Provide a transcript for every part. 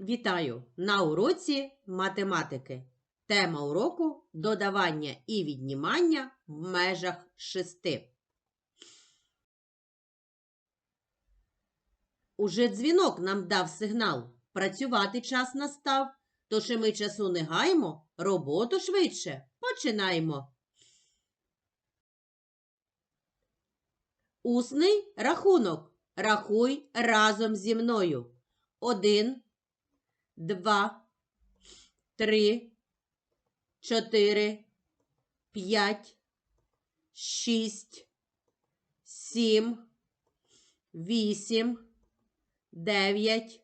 Вітаю на уроці математики. Тема уроку додавання і віднімання в межах шести. Уже дзвінок нам дав сигнал. Працювати час настав. Тож і ми часу не гаємо, роботу швидше починаємо. Усний рахунок. Рахуй разом зі мною. Один, два, три, чотири, п'ять, шість, сім, вісім, дев'ять,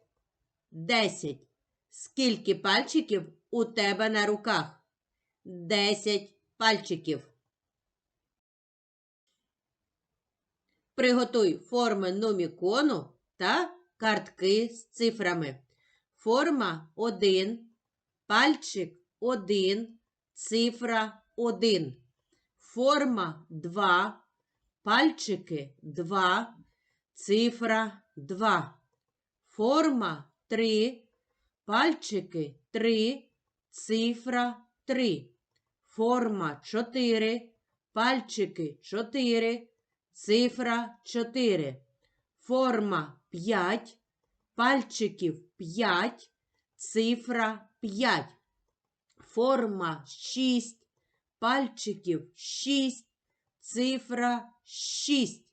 десять. Скільки пальчиків у тебе на руках? Десять пальчиків. Приготуй форми нумікону та картки з цифрами. Форма 1, пальчик 1, цифра 1. Форма 2, пальчики 2, цифра 2. Форма 3, пальчики 3, цифра 3. Форма 4, пальчики 4, цифра 4. Форма 5, пальчиків 5, цифра 5. Форма 6, пальчиків 6, цифра 6.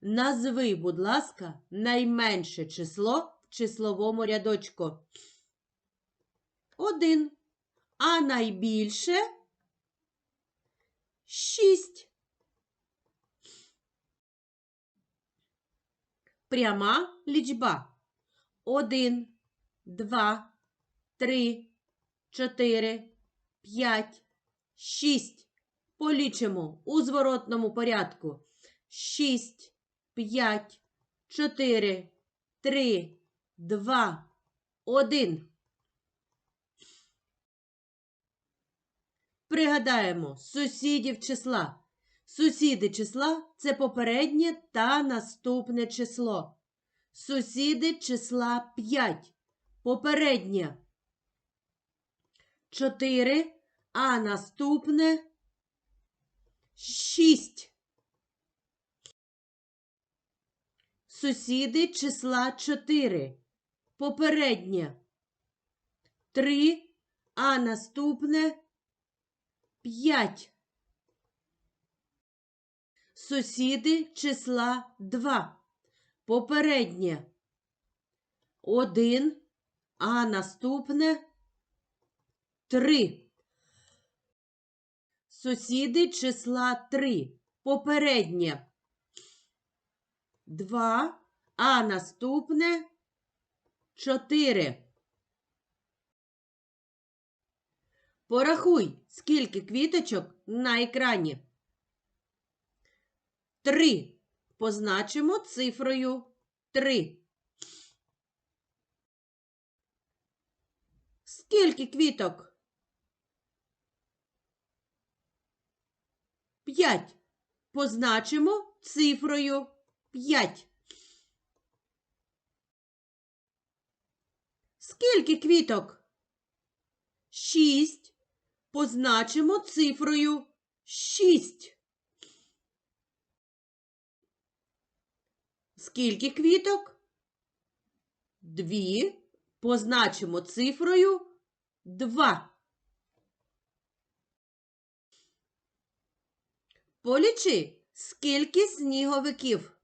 Назви, будь ласка, найменше число в числовому рядочку. 1. А найбільше 6. Пряма лічба. Один, два, три, чотири, п'ять, шість. Полічимо у зворотному порядку. Шість, п'ять, чотири, три, два, один. Пригадаємо сусідів числа. Сусіди числа це попереднє та наступне число. Сусіди числа 5. Попереднє 4, а наступне 6. Сусіди числа 4. Попереднє 3, а наступне 5. Сусіди числа 2. Попереднє 1, а наступне 3. Сусіди числа 3. Попереднє 2, а наступне 4. Порахуй, скільки квіточок на екрані. Три. Позначимо цифрою 3. Скільки квіток? 5. Позначимо цифрою 5. Скільки квіток? 6. Позначимо цифрою 6. Скільки квіток? Дві. Позначимо цифрою 2. Полічи, скільки сніговиків?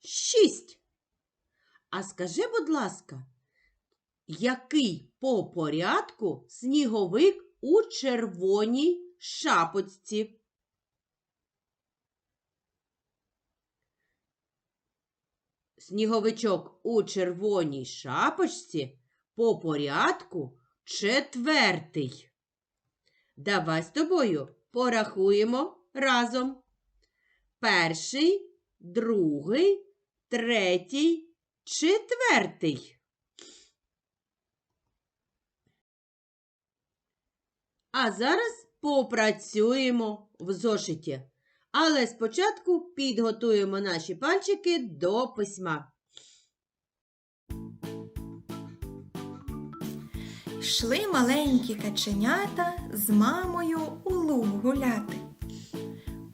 Шість. А скажи, будь ласка, який по порядку сніговик у червоній шапочці? Сніговичок у червоній шапочці по порядку четвертий. Давай з тобою порахуємо разом. Перший, другий, третій, четвертий. А зараз попрацюємо в зошиті. Але спочатку підготуємо наші пальчики до письма. Йшли маленькі каченята з мамою у луг гуляти.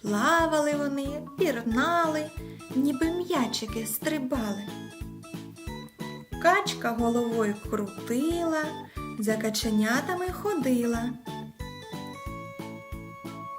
Плавали вони, пірнали, ніби м'ячики стрибали. Качка головою крутила, за каченятами ходила.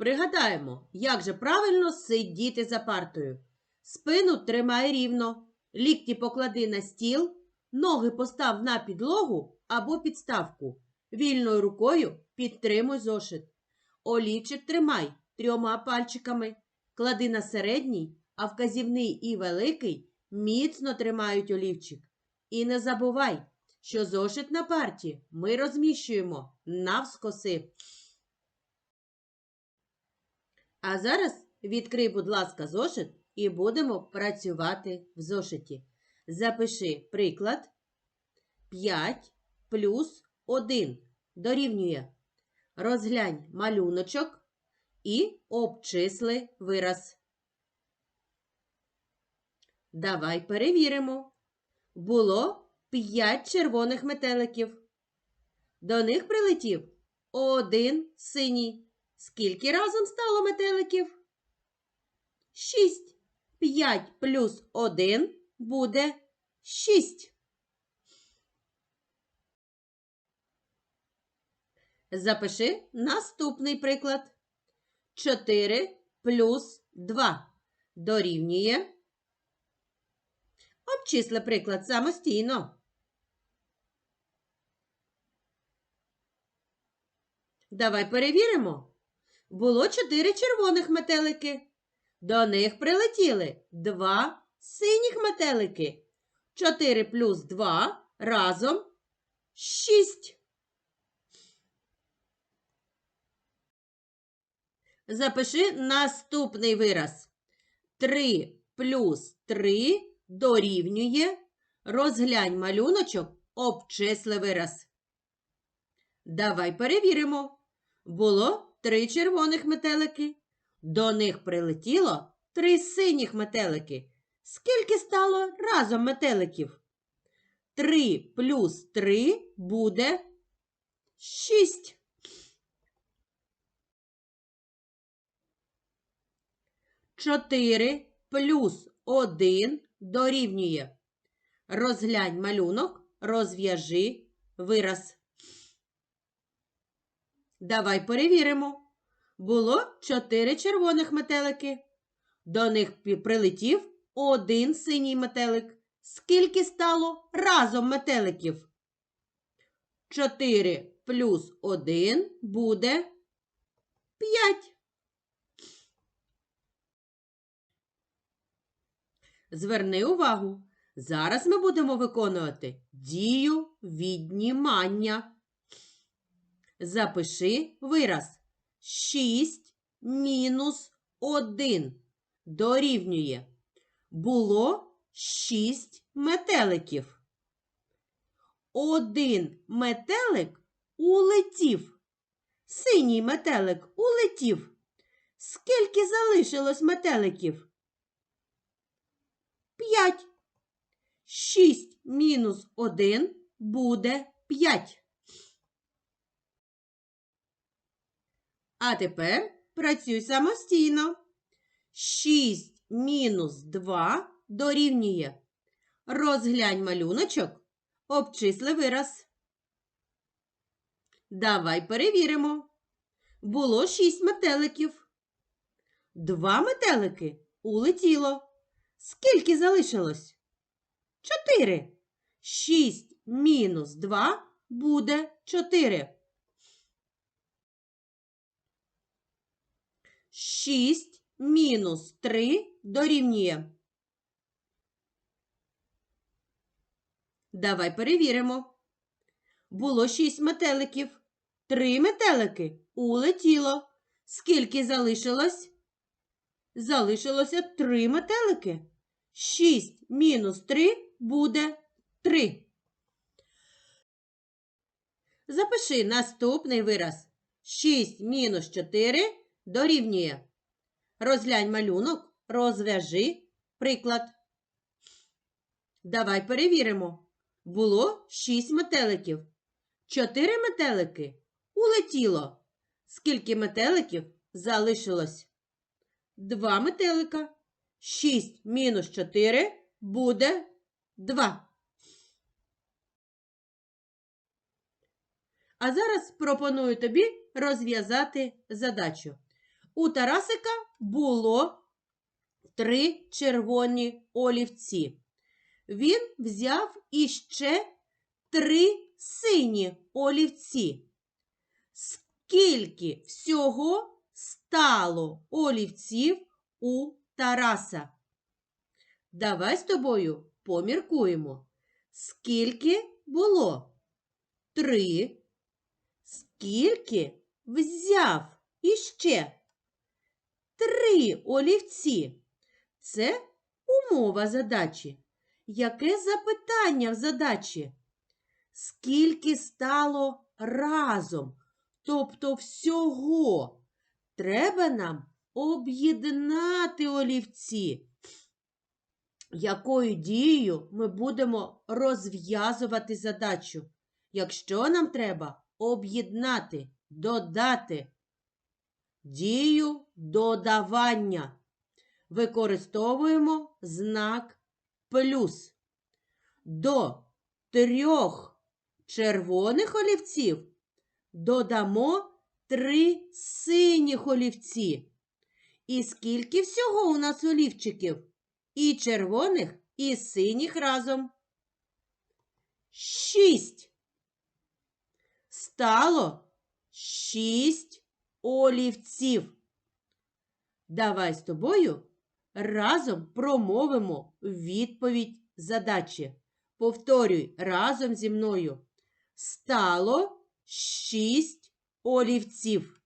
Пригадаємо, як же правильно сидіти за партою. Спину тримай рівно, лікті поклади на стіл, ноги постав на підлогу або підставку. Вільною рукою підтримуй зошит. Олівчик тримай трьома пальчиками, клади на середній, а вказівний і великий міцно тримають олівчик. І не забувай, що зошит на парті ми розміщуємо навскоси. А зараз відкрий, будь ласка, зошит і будемо працювати в зошиті. Запиши приклад 5 плюс 1 дорівнює. Розглянь малюночок і обчисли вираз. Давай перевіримо. Було 5 червоних метеликів. До них прилетів один синій. Скільки разом стало метеликів? Шість. П'ять плюс один буде шість. Запиши наступний приклад. Чотири плюс два дорівнює. Обчисли приклад самостійно. Давай перевіримо. Було чотири червоних метелики. До них прилетіли два синіх метелики. Чотири плюс два разом шість. Запиши наступний вираз. Три плюс три дорівнює. Розглянь малюночок, обчисли вираз. Давай перевіримо. Було три червоних метелики. До них прилетіло три синіх метелики. Скільки стало разом метеликів? Три плюс три буде шість. Чотири плюс один дорівнює. Розглянь малюнок, розв'яжи вираз. Давай перевіримо. Було чотири червоних метелики. До них прилетів один синій метелик. Скільки стало разом метеликів? Чотири плюс один буде п'ять. Зверни увагу. Зараз ми будемо виконувати дію віднімання. Запиши вираз. 6 мінус 1 дорівнює. Було 6 метеликів. Один метелик улетів. Синій метелик улетів. Скільки залишилось метеликів? 5. 6 мінус 1 буде 5. А тепер працюй самостійно. 6 мінус 2 дорівнює. Розглянь малюночок, обчисли вираз. Давай перевіримо. Було шість метеликів. Два метелики улетіло. Скільки залишилось? Чотири. Шість мінус два буде чотири. Шість мінус три дорівнює. Давай перевіримо. Було шість метеликів. Три метелики улетіло. Скільки залишилось? Залишилося три метелики. Шість мінус три буде три. Запиши наступний вираз. 6 мінус 4 дорівнює. Розглянь малюнок, розв'яжи приклад. Давай перевіримо. Було 6 метеликів. 4 метелики улетіло. Скільки метеликів залишилось? 2 метелика. 6 мінус 4 буде 2. А зараз пропоную тобі розв'язати задачу. У Тарасика було три червоні олівці. Він взяв іще три сині олівці. Скільки всього стало олівців у Тараса? Давай з тобою поміркуємо. Скільки було? Три. Скільки взяв іще? Три олівці. Це умова задачі. Яке запитання в задачі? Скільки стало разом? Тобто всього треба нам об'єднати олівці. Якою дією ми будемо розв'язувати задачу? Якщо нам треба об'єднати, додати дію додавання. Використовуємо знак плюс. До трьох червоних олівців додамо три синіх олівці. І скільки всього у нас олівчиків? І червоних, і синіх разом. Шість. Стало шість олівців. Давай з тобою разом промовимо відповідь задачі. Повторюй разом зі мною. Стало шість олівців.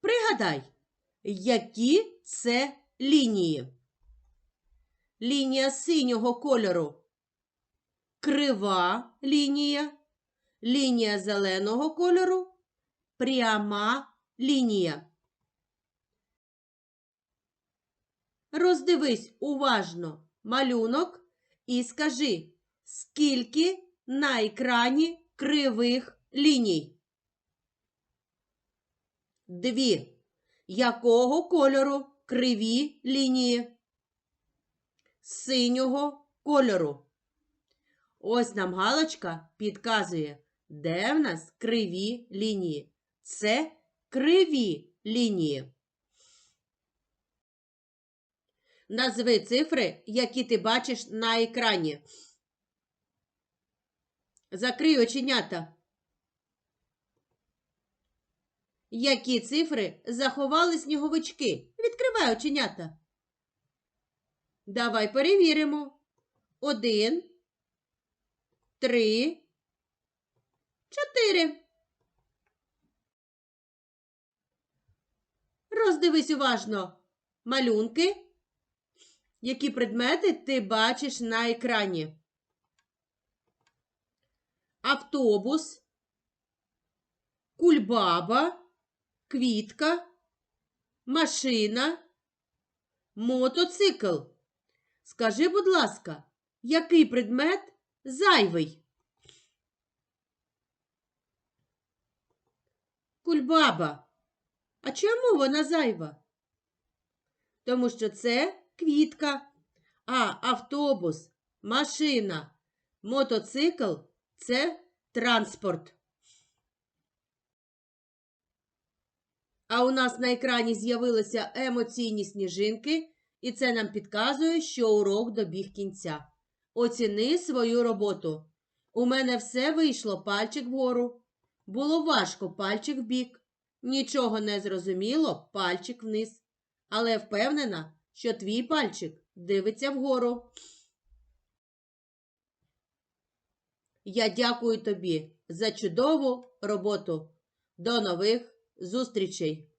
Пригадай, які це лінії. Лінія синього кольору крива лінія, лінія зеленого кольору пряма лінія. Роздивись уважно малюнок і скажи, скільки на екрані кривих ліній. Дві. Якого кольору криві лінії? Синього кольору. Ось нам галочка підказує, де в нас криві лінії. Це криві лінії. Назви цифри, які ти бачиш на екрані. Закрий оченята. Які цифри заховали сніговички? Відкривай оченята. Давай перевіримо. Один, три, чотири. Роздивись уважно малюнки. Які предмети ти бачиш на екрані? Автобус, кульбаба, квітка, машина, мотоцикл. Скажи, будь ласка, який предмет зайвий? Кульбаба. А чому вона зайва? Тому що це квітка, а автобус машина. Мотоцикл це транспорт. А у нас на екрані з'явилися емоційні сніжинки, і це нам підказує, що урок добіг кінця. Оціни свою роботу. У мене все вийшло пальчик вгору. Було важко пальчик вбік. Нічого не зрозуміло пальчик вниз. Але впевнена, що твій пальчик дивиться вгору. Я дякую тобі за чудову роботу. До нових зустрічей!